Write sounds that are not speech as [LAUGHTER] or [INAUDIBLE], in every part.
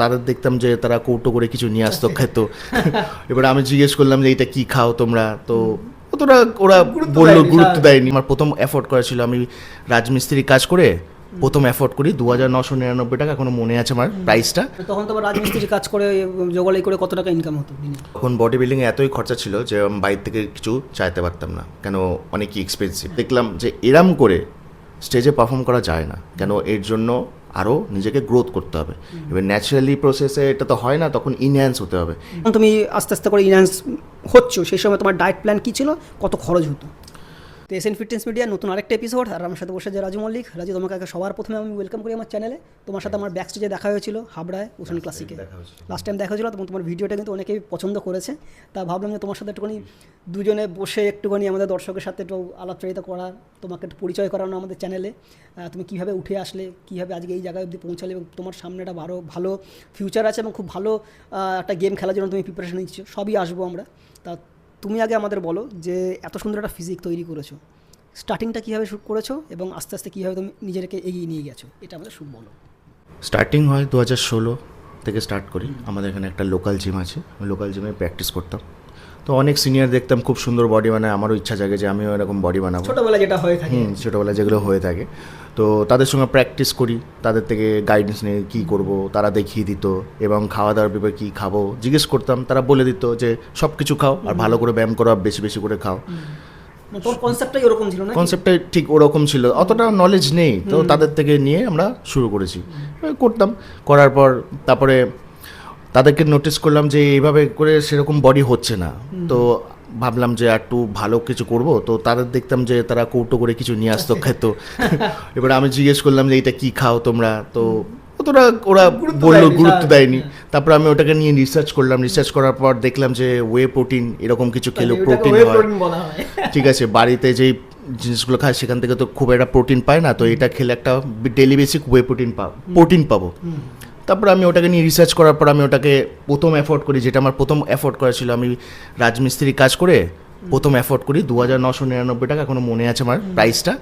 তাদের দেখতাম যে তারা কৌটো করে কিছু নিয়ে আসতো খেত এবার আমি জিজ্ঞেস করলাম যে এটা কি খাও তোমরা? তো অতটা ওরা গুরুত্ব বলল গুরুত্ব হ্যাঁ। দেয়নি। আমার প্রথম এফোর্ড করা ছিল আমি রাজমিস্ত্রি কাজ করে প্রথম এফোর্ড করি। দু হাজার নশো নিরানব্বই টাকা এখনও মনে আছে আমার প্রাইসটা তখন তোমার রাজমিস্ত্রি কাজ করে জোগাড়ি করে কত টাকা ইনকাম হতো তখন বডি বিল্ডিংয়ে এতই খরচা ছিল যে আমি বাইরে থেকে কিছু চাইতে পারতাম না। কেন অনেকই এক্সপেন্সিভ দেখলাম যে এরাম করে স্টেজে পারফর্ম করা যায় না। কেন? এর জন্য আরও নিজেকে গ্রোথ করতে হবে। এবার ন্যাচারালি প্রসেসে এটা তো হয় না তখন ইনহ্যান্স হতে হবে। তুমি আস্তে আস্তে করে ইনহ্যান্স হচ্ছ সেই সময় তোমার ডায়েট প্ল্যান কী ছিল? কত খরচ হতো? তো এসএন ফিটনেস মিডিয়া নতুন আরেকটা এপিসোড আর আমার সাথে বসে যে রাজু মল্লিক। রাজু তোমাকে আগে সবার প্রথমে আমি ওয়েলকাম করি আমার চ্যানেলে তোমার সাথে আমার ব্যাক স্টেজে দেখা হয়েছিল হাবড়ায় উষান ক্লাসিকে লাস্ট টাইম দেখা হয়েছিল। এবং তোমার ভিডিওটা কিন্তু অনেকেই পছন্দ করেছে। তা ভাবলাম যে তোমার সাথে একটুখানি দুজনে বসে একটুখানি আমাদের দর্শকের সাথে একটু আলাপচারিতা করা তোমাকে একটু পরিচয় করানো আমাদের চ্যানেলে তুমি কীভাবে উঠে আসলে কীভাবে আজকে এই জায়গায় অবধি পৌঁছালে এবং তোমার সামনে একটা ভালো ভালো ফিউচার আছে এবং খুব ভালো একটা গেম খেলার জন্য তুমি প্রিপারেশন নিচ্ছ। সবই আসব আমরা। তা তুমি আগে আমাদের বলো যে এত সুন্দর একটা ফিজিক তৈরি করেছ। স্টার্টিংটা কীভাবে শুরু করেছ এবং আস্তে আস্তে কীভাবে তুমি নিজেকে এগিয়ে নিয়ে গেছো? এটা আমাদের শুরু বলো। স্টার্টিং হয় দু হাজার ষোলো থেকে স্টার্ট করি। আমাদের এখানে একটা লোকাল জিম আছে। লোকাল জিমে প্র্যাকটিস করতাম। তো অনেক সিনিয়র দেখতাম খুব সুন্দর বডি বানায়। আমারও ইচ্ছা জাগে যে আমিও এরকম বডি বানাবো। ছোটোবেলায় যেটা হয়ে থাকে। হুম ছোটোবেলায় যেগুলো হয়ে থাকে। তো তাদের সঙ্গে প্র্যাকটিস করি তাদের থেকে গাইডেন্স নিয়ে কী করব তারা দেখিয়ে দিত এবং খাওয়া দাওয়ার ব্যাপারে কী খাব জিজ্ঞেস করতাম তারা বলে দিত যে সব কিছু খাও আর ভালো করে ব্যায়াম করো আর বেশি বেশি করে খাও। মানে কনসেপ্টটাই ওরকম ছিল না কনসেপ্টটা ঠিক ওরকম ছিল অতটা নলেজ নেই তো তাদের থেকে নিয়ে আমরা শুরু করেছি। করতাম করার পর তারপরে তাদেরকে নোটিস করলাম যে এইভাবে করে সেরকম বডি হচ্ছে না। তো ভাবলাম যে একটু ভালো কিছু করব তো তাদের দেখতাম যে তারা কৌটো করে কিছু নিয়ে আসতো খেত। এবার আমি জিজ্ঞেস করলাম যে এটা কি খাও তোমরা? তো অতটা ওরা বলল গুরুত্ব হ্যাঁ, দেয়নি তারপর আমি ওটাকে নিয়ে রিসার্চ করলাম। রিসার্চ করার পর দেখলাম যে ওয়ে প্রোটিন এরকম কিছু খেলো প্রোটিন হয়। হয়। ঠিক আছে বাড়িতে যেই জিনিসগুলো খায় সেখান থেকে তো খুব একটা প্রোটিন পায় না তো এটা খেলে একটা ডেলি বেসিক ওয়ে প্রোটিন পাবো প্রোটিন পাবো। তারপর আমি ওটাকে নিয়ে রিসার্চ করার পর আমি ওটাকে প্রথম অ্যাফোর্ড করি যেটা আমার প্রথম অ্যাফোর্ড করা ছিল। আমি রাজমিস্ত্রি কাজ করে প্রথম অ্যাফোর্ড করি দু হাজার নশো নিরানব্বই টাকা এখনও মনে আছে আমার প্রাইসটা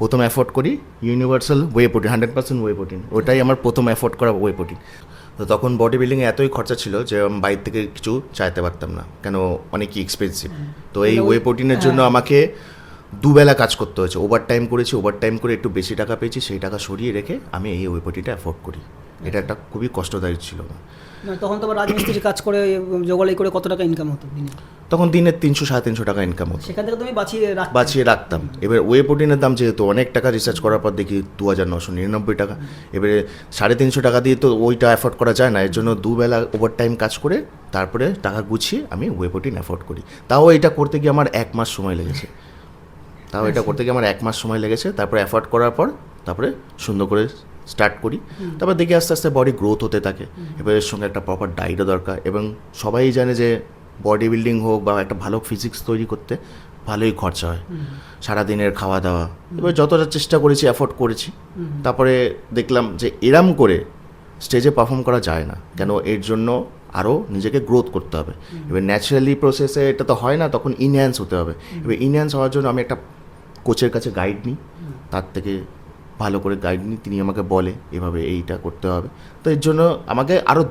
প্রথম অ্যাফোর্ড করি universal whey protein hundred percent whey protein ওটাই আমার প্রথম অ্যাফোর্ড করা ওয়ে প্রোটিন তো তখন বডি বিল্ডিংয়ে এতই খরচা ছিল যে আমি বাইরে থেকে কিছু চাইতে পারতাম না কেন অনেকই এক্সপেন্সিভ তো এই ওয়ে প্রোটিনের জন্য আমাকে দুবেলা কাজ করতে হয়েছে। ওভার টাইম করেছি ওভার টাইম করে একটু বেশি টাকা পেয়েছি সেই টাকা সরিয়ে রেখে আমি এই ওয়ে প্রোটিনটা অ্যাফোর্ড করি। এটা একটা খুবই কষ্টদায়ক ছিল। না, তখন তোমার রাজমিস্ত্রি কাজ করে জোগাড়ি করে কত টাকা ইনকাম হতো তখন দিনে তিনশো সাড়ে তিনশো টাকা ইনকাম হতো। সেখান থেকে তুমি বাঁচিয়ে বাঁচিয়ে রাখতাম। এবার ওয়ে প্রোটিনের দাম যেহেতু অনেক টাকা রিসার্চ করার পর দেখি দু হাজার নশো নিরানব্বই টাকা। এবারে সাড়ে তিনশো টাকা দিয়ে তো ওইটা অ্যাফোর্ড করা যায় না। এর জন্য দুবেলা ওভার টাইম কাজ করে তারপরে টাকা গুছিয়ে আমি ওয়ে প্রোটিন অ্যাফোর্ড করি। তাও এটা করতে গিয়ে আমার এক মাস সময় লেগেছে। তাও এটা করতে গিয়ে আমার এক মাস সময় লেগেছে। তারপরে অ্যাফোর্ড করার পর তারপরে সুন্দর করে স্টার্ট করি। তারপর দেখি আস্তে আস্তে বডি গ্রোথ হতে থাকে। এবার এর সঙ্গে একটা প্রপার ডায়েটও দরকার এবং সবাই জানে যে বডি বিল্ডিং হোক বা একটা ভালো ফিজিক্স তৈরি করতে ভালোই খরচা হয়। সারাদিনের খাওয়া দাওয়া। এবার যতটা চেষ্টা করেছি অ্যাফোর্ড করেছি তারপরে দেখলাম যে এরাম করে স্টেজে পারফর্ম করা যায় না। কেন এর জন্য আরও নিজেকে গ্রোথ করতে হবে। এবার ন্যাচারালি প্রসেসে এটা তো হয় না তখন ইনহ্যান্স হতে হবে। এবার ইনহ্যান্স হওয়ার জন্য আমি একটা কোচের কাছে গাইড নিই। তার থেকে ভালো করে গাইড নিই তিনি আমাকে বলে এভাবে এইটা করতে হবে। তো এর জন্য আমাকে আরও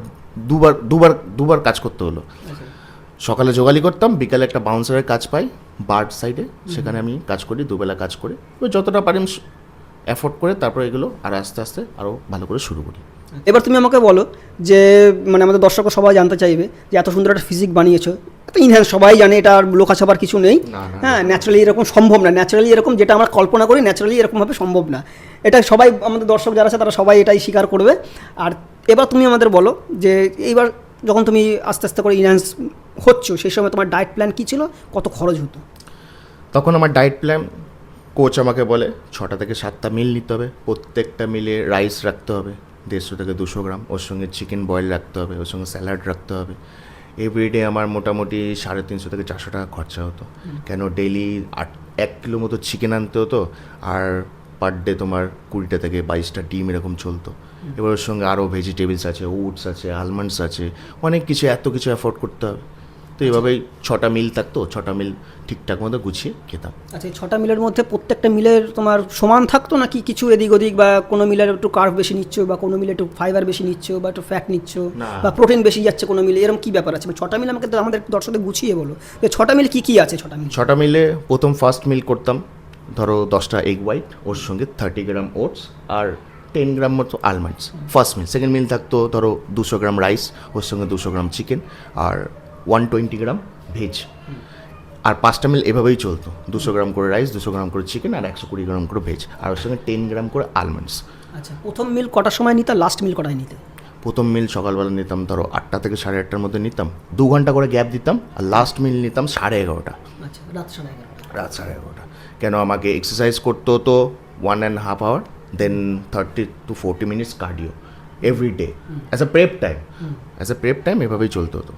দুবার দুবার দুবার কাজ করতে হলো। সকালে যোগালি করতাম বিকালে একটা বাউন্সারের কাজ পাই বার্ড সাইডে সেখানে আমি কাজ করি দুবেলা কাজ করি। এবার যতটা পারি অ্যাফোর্ড করে তারপরে এগুলো আর আস্তে আস্তে আরও ভালো করে শুরু করি। এবার তুমি আমাকে বলো যে মানে আমাদের দর্শক সবাই জানতে চাইবে যে এত সুন্দর একটা ফিজিক বানিয়েছো। এত ইনহ্যান্স সবাই জানে এটা আর লোকা ছাপার কিছু নেই। হ্যাঁ ন্যাচারালি এরকম সম্ভব না। ন্যাচারালি এরকম যেটা আমরা কল্পনা করি ন্যাচারালি এরকমভাবে সম্ভব না। এটা সবাই আমাদের দর্শক যারা আছে তারা সবাই এটাই স্বীকার করবে। আর এবার তুমি আমাদের বলো যে এইবার যখন তুমি আস্তে আস্তে করে ইনহ্যান্স হচ্ছ সেই সময় তোমার ডায়েট প্ল্যান কী ছিল? কত খরচ হতো? তখন আমার ডায়েট প্ল্যান কোচ আমাকে বলে ছটা থেকে সাতটা মিল নিতে হবে। প্রত্যেকটা মিলে রাইস রাখতে হবে দেড়শো থেকে দুশো গ্রাম। ওর সঙ্গে চিকেন বয়েল রাখতে হবে ওর সঙ্গে স্যালাড রাখতে হবে। এভরিডে আমার মোটামুটি সাড়ে তিনশো থেকে চারশো টাকা খরচা হতো। কেন ডেইলি আট এক কিলো মতো চিকেন আনতে হতো। আর পার ডে তোমার কুড়িটা থেকে বাইশটা ডিম এরকম চলতো। এবার ওর সঙ্গে আরও ভেজিটেবলস আছে ওটস আছে আলমন্ডস আছে অনেক কিছু এত কিছু অ্যাফোর্ড করতে হবে। তো এভাবেই ছটা মিল থাকতো ছটা মিল ঠিকঠাক মতো গুছিয়ে খেতাম। আচ্ছা এই ছটা মিলের মধ্যে প্রত্যেকটা মিলের তোমার সমান থাকতো নাকি কিছু এদিক ওদিক বা কোনো মিলের একটু কার্ভ বেশি নিচ্ছ বা কোনো মিলে একটু ফাইবার বেশি নিচ্ছ বা একটু ফ্যাট নিচ্ছ বা প্রোটিন বেশি যাচ্ছে কোনো মিলে এরকম কি ব্যাপার আছে? মানে ছটা মিল আমাকে আমাদের দর্শকদের গুছিয়ে বলো। যে ছটা মিল কি কি আছে? ছটা মিল ছটা মিলে প্রথম ফার্স্ট মিল করতাম ধরো দশটা এগ হোয়াইট ওর সঙ্গে থার্টি গ্রাম ওটস আর টেন গ্রাম মতো almonds first meal second meal থাকতো ধরো দুশো গ্রাম রাইস ওর সঙ্গে দুশো গ্রাম চিকেন আর ওয়ান টোয়েন্টি গ্রাম ভেজ আর পাঁচটা মিল এভাবেই চলতো দুশো গ্রাম করে রাইস দুশো গ্রাম করে চিকেন আর একশো কুড়ি গ্রাম করে ভেজ আর ওর সঙ্গে টেন গ্রাম করে আলমন্ডস আচ্ছা প্রথম মিল কটার সময় নিতে লাস্ট মিল কটায় নিতে? প্রথম মিল সকালবেলা নিতাম ধরো আটটা থেকে সাড়ে আটটার মধ্যে নিতাম দু ঘণ্টা করে গ্যাপ দিতাম আর লাস্ট মিল নিতাম সাড়ে এগারোটা। আচ্ছা রাত সাড়ে এগারোটা। রাত সাড়ে এগারোটা। কেন আমাকে এক্সারসাইজ করতে হতো one and half hour then thirty to forty minutes cardio every day as a prep time as a prep time এভাবেই চলতে হতো।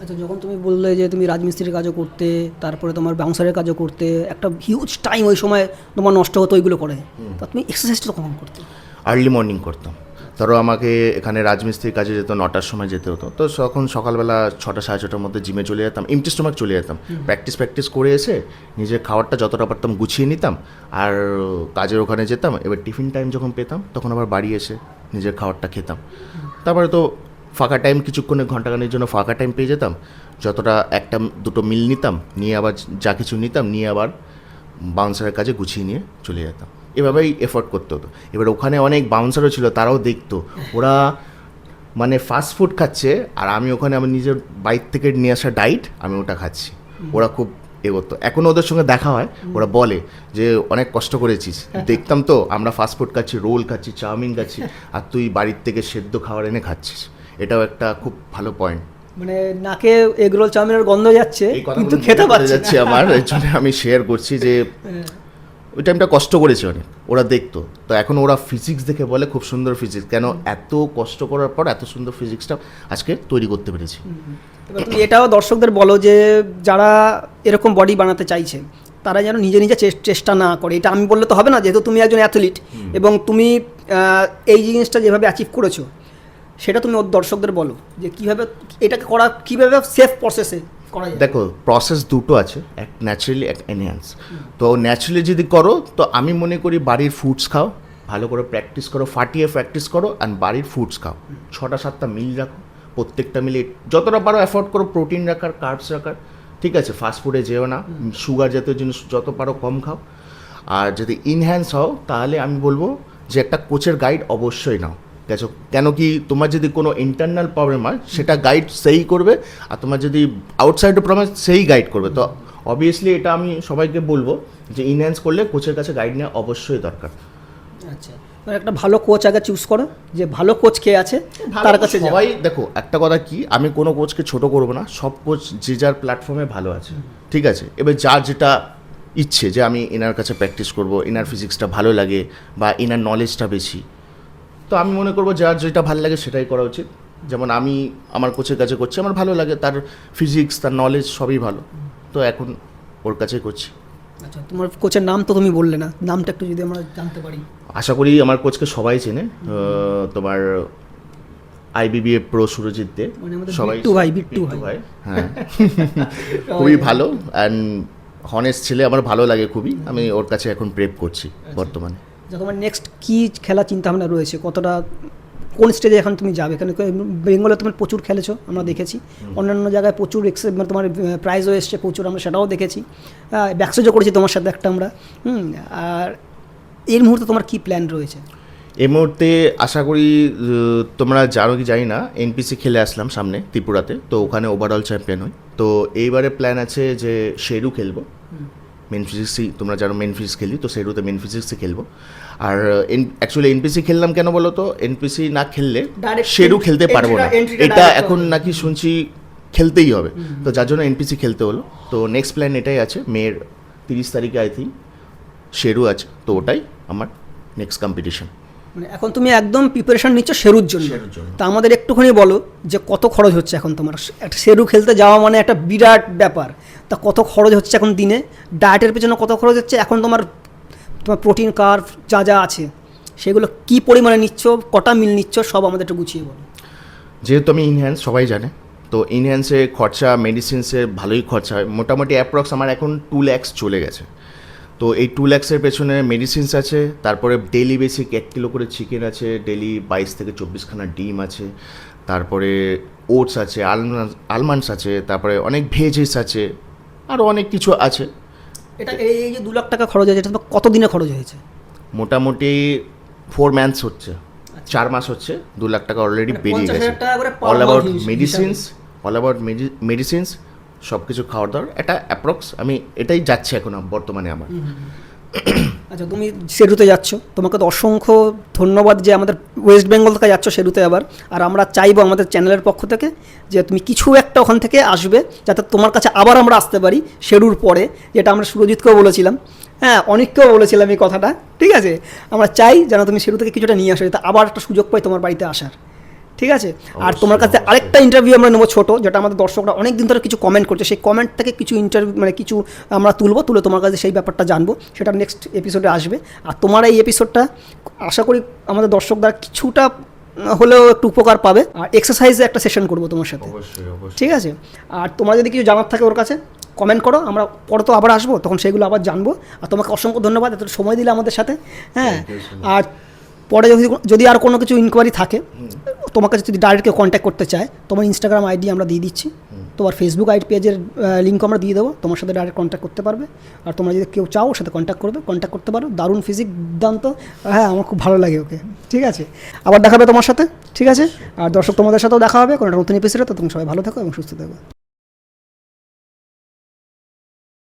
আচ্ছা যখন তুমি বললে যে তুমি রাজমিস্ত্রির কাজও করতে তারপরে তোমার বাউন্সারের কাজও করতে একটা হিউজ টাইম ওই সময় তোমার নষ্ট হতো ওইগুলো করে তা তুমি এক্সারসাইজটা কখন করতে? আর্লি মর্নিং করতাম। ধরো আমাকে এখানে রাজমিস্ত্রির কাজে যেত নটার সময় যেতে হতো। তো তখন সকালবেলা ছটা সাড়ে ছটার মধ্যে জিমে চলে যেতাম এমটি স্টোমাক চলে যেতাম। প্র্যাকটিস প্র্যাকটিস করে এসে নিজের খাবারটা যতটা পারতাম গুছিয়ে নিতাম আর কাজের ওখানে যেতাম। এবার টিফিন টাইম যখন পেতাম তখন আবার বাড়ি এসে নিজের খাবারটা খেতাম। তারপরে তো ফাঁকা টাইম কিছুক্ষণের ঘন্টাখানের জন্য ফাঁকা টাইম পেয়ে যেতাম। যতটা একটা দুটো মিল নিতাম নিয়ে আবার যা কিছু নিতাম নিয়ে আবার বাউন্সারের কাজে গুছিয়ে নিয়ে চলে যেতাম। এভাবেই এফোর্ট করতে হতো। এবার ওখানে অনেক বাউন্সারও ছিল তারাও দেখতো। ওরা মানে ফাস্ট ফুড খাচ্ছে আর আমি ওখানে আমি নিজের বাইক থেকে নিয়ে আসা ডাইট আমি ওটা খাচ্ছি। ওরা খুব এ করতো। এখনও ওদের সঙ্গে দেখা হয় ওরা বলে যে অনেক কষ্ট করেছিস। দেখতাম তো আমরা ফাস্ট ফুড খাচ্ছি রোল খাচ্ছি চাউমিন খাচ্ছি আর তুই বাড়ির থেকে সেদ্ধ খাবার এনে খাচ্ছিস। এটাও একটা খুব ভালো পয়েন্ট মানে নাকে এগরোল চাউমিনের গন্ধ যাচ্ছে কিন্তু খেতে পারছি যাচ্ছে আমার এর জন্য আমি শেয়ার করছি যে ওই টাইমটা কষ্ট করেছে অনেক ওরা দেখতো। তো এখন ওরা ফিজিক্স দেখে বলে খুব সুন্দর ফিজিক্স কেন এত কষ্ট করার পর এত সুন্দর ফিজিক্সটা আজকে তৈরি করতে পেরেছি। এবার তুমি এটাও দর্শকদের বলো যে যারা এরকম বডি বানাতে চাইছে তারা যেন নিজে নিজে চেষ্টা না করে। এটা আমি বললে তো হবে না যেহেতু তুমি একজন অ্যাথলিট এবং তুমি এই জিনিসটা যেভাবে অ্যাচিভ করেছ সেটা তুমি ওর দর্শকদের বলো যে কীভাবে এটাকে করা কীভাবে সেফ প্রসেসে দেখো প্রসেস দুটো আছে এক ন্যাচারালি এক এনহ্যান্স তো ন্যাচারালি যদি করো তো আমি মনে করি বাড়ির ফুডস খাও ভালো করে প্র্যাকটিস করো ফাটিয়ে প্র্যাকটিস করো অ্যান্ড বাড়ির ফুডস খাও। ছটা সাতটা মিল রাখো প্রত্যেকটা মিলে যতটা পারো অ্যাফোর্ড করো প্রোটিন রাখার কার্বস রাখার ঠিক আছে ফাস্ট ফুডে যেও না সুগার জাতীয় জিনিস যত পারো কম খাও। আর যদি ইনহ্যান্স হও তাহলে আমি বলব যে একটা কোচের গাইড অবশ্যই নাও। গেছো? কেন কি তোমার যদি কোনো ইন্টারনাল প্রবলেম হয় সেটা গাইড সেই করবে আর তোমার যদি আউটসাইডে প্রবলেম সেই গাইড করবে। তো অবভিয়াসলি এটা আমি সবাইকে বলব যে ইনহ্যান্স করলে কোচের কাছে গাইড নেওয়া অবশ্যই দরকার। আচ্ছা একটা ভালো কোচ আগে চুজ করো যে ভালো কোচ কে আছে তার কাছে। সবাই দেখো একটা কথা কি আমি কোনো কোচকে ছোট করব না সব কোচ যে যার প্ল্যাটফর্মে ভালো আছে ঠিক আছে? এবার যার যেটা ইচ্ছে যে আমি এনার কাছে প্র্যাকটিস করব এনার ফিজিক্সটা ভালো লাগে বা এনার নলেজটা বেশি তো আমি মনে করব যার যেটা ভালো লাগে সেটাই করা উচিত। যেমন আমি আমার কোচের কাছে করছি আমার ভালো লাগে তার ফিজিক্স তার নলেজ সবই ভালো। তো এখন ওর কাছে করছি। আচ্ছা তোমার কোচের নাম তো তুমি বললে না নামটা একটু যদি আমরা জানতে পারি। আশা করি আমার কোচকে সবাই চেনে। তোমার আইবিবিএ প্রো সুরজিৎ দে। মানে সবাই টু ভাই, বিট্টু ভাই। [LAUGHS] হ্যাঁ। খুবই ভালো অ্যান্ড হনেস্ট ছেলে আমার ভালো লাগে খুবই। আমি ওর কাছে এখন প্রেপ করছি বর্তমানে। আচ্ছা তোমার নেক্সট কী খেলা চিন্তা ভাবনা রয়েছে? কতটা কোন স্টেজে এখন তুমি যাবে? এখানে বেঙ্গলে তুমি প্রচুর খেলেছো আমরা দেখেছি। অন্যান্য জায়গায় প্রচুর মানে তোমার প্রাইজও এসছে প্রচুর আমরা সেটাও দেখেছি। ব্যাকসেজও করেছি তোমার সাথে একটা আমরা। হুম আর এর মুহূর্তে তোমার কি প্ল্যান রয়েছে? এই মুহূর্তে আশা করি তোমরা জানো কি জানি না এনপিসি খেলে আসলাম সামনে ত্রিপুরাতে তো ওখানে ওভারঅল চ্যাম্পিয়ন হই। তো এইবারে প্ল্যান আছে যে শেরু খেলব। মেন ফিজিক্সই তোমরা জানো মেন ফিজিক্স খেলি তো সেরুতে মেন ফিজিক্সই খেলব। আর অ্যাকচুয়ালি এনপিসি খেললাম কেন বলো তো এনপিসি না খেললে শেরু খেলতে পারব না। এটা এখন নাকি শুনছি খেলতেই হবে। তো যার জন্য এনপিসি খেলতে হলো। তো নেক্সট প্ল্যান এটাই আছে মেয়ের তিরিশ তারিখে আই থিঙ্ক শেরু আছে তো ওটাই আমার নেক্সট কম্পিটিশন মানে এখন তুমি একদম প্রিপারেশন নিচ্ছ শেরুর জন্য। শেরুর জন্য। তা আমাদের একটুখানি বলো যে কত খরচ হচ্ছে এখন তোমার? একটা শেরু খেলতে যাওয়া মানে একটা বিরাট ব্যাপার। তা কত খরচ হচ্ছে এখন দিনে? ডায়েটের পেছনে কত খরচ হচ্ছে? এখন তোমার তোমার প্রোটিন কার্ভ যা যা আছে, সেগুলো কি পরিমাণে নিচ্ছ? কটা মিল নিচ্ছ? সব আমাদের একটু গুছিয়ে বলো। যেহেতু আমি ইনহ্যান্স সবাই জানে, তো ইনহ্যান্সে খরচা মেডিসিনসে ভালোই খরচা হয়। মোটামুটি অ্যাপ্রক্স আমার এখন টু ল্যাক্স চলে গেছে। তো এই টু ল্যাক্সের পেছনে মেডিসিনস আছে, তারপরে ডেলি বেসিক এক কিলো করে চিকেন আছে ডেলি বাইশ থেকে চব্বিশখানা ডিম আছে, তারপরে ওটস আছে আলমন্ডস আছে, তারপরে অনেক ভেজেস আছে। আরও অনেক কিছু আছে। এটা এই যে দু লাখ টাকা খরচ হয়েছে এটা কত দিনে খরচ হয়েছে? মোটামুটি ফোর ম্যান্থস হচ্ছে। চার মাস হচ্ছে দু লাখ টাকা অলরেডি মানে বেরিয়ে 50,000 গেছে। All about medicines all about medicines সব কিছু খাওয়ার দাওয়ার এটা অ্যাপ্রক্স আমি এটাই যাচ্ছে এখন বর্তমানে আমার। আচ্ছা তুমি শেরুতে যাচ্ছ। তোমাকে তো অসংখ্য ধন্যবাদ যে আমাদের ওয়েস্ট বেঙ্গল থেকে যাচ্ছ শেরুতে আবার। আর আমরা চাইব আমাদের চ্যানেলের পক্ষ থেকে যে তুমি কিছু একটা ওখান থেকে আসবে, যাতে তোমার কাছে আবার আমরা আসতে পারি শেরুর পরে, যেটা আমরা সুরজিৎকেও বলেছিলাম। হ্যাঁ অনেককেও বলেছিলাম এই কথাটা, ঠিক আছে? আমরা চাই যেন তুমি শেরু থেকে কিছুটা নিয়ে আসো, যাতে আবার একটা সুযোগ পাই তোমার বাড়িতে আসার। ঠিক আছে? আর তোমার কাছে আরেকটা ইন্টারভিউ আমরা নেব ছোটো যেটা আমাদের দর্শকরা অনেক দিন ধরে কিছু কমেন্ট করছে। সেই কমেন্ট থেকে কিছু ইন্টারভিউ মানে কিছু আমরা তুলবো তুলে তোমার কাছে সেই ব্যাপারটা জানব। সেটা নেক্সট এপিসোডে আসবে। আর তোমার এই এপিসোডটা আশা করি আমাদের দর্শকরা কিছুটা হলেও একটু উপকার পাবে। আর এক্সারসাইজে একটা সেশন করব তোমার সাথে। ঠিক আছে? আর তোমার যদি কিছু জানার থাকে ওর কাছে কমেন্ট করো। আমরা পরে তো আবার আসব তখন সেগুলো আবার জানব। আর তোমাকে অসংখ্য ধন্যবাদ এত সময় দিলে আমাদের সাথে। হ্যাঁ. আর পরে যদি যদি আর কোনো কিছু ইনকোয়ারি থাকে তোমার কাছে যদি ডাইরেক্ট কেউ কন্ট্যাক্ট করতে চায়, তোমার ইনস্টাগ্রাম আইডি আমরা দিয়ে দিচ্ছি, তোমার ফেসবুক আইডি পেজের লিঙ্ক আমরা দিয়ে দেবো, তোমার সাথে ডাইরেক্ট কন্ট্যাক্ট করতে পারবে। আর তোমরা যদি কেউ চাও সাথে কন্ট্যাক্ট করবে কন্ট্যাক্ট করতে পারো। দারুণ ফিজিক দুর্দান্ত। হ্যাঁ আমার খুব ভালো লাগে ওকে। ঠিক আছে? আবার দেখাবে তোমার সাথে, ঠিক আছে? আর দর্শক তোমাদের সাথেও দেখা হবে, কোনো একটা নতুন এপিসোডে তো তুমি সবাই ভালো থাকো এবং সুস্থ থাকো।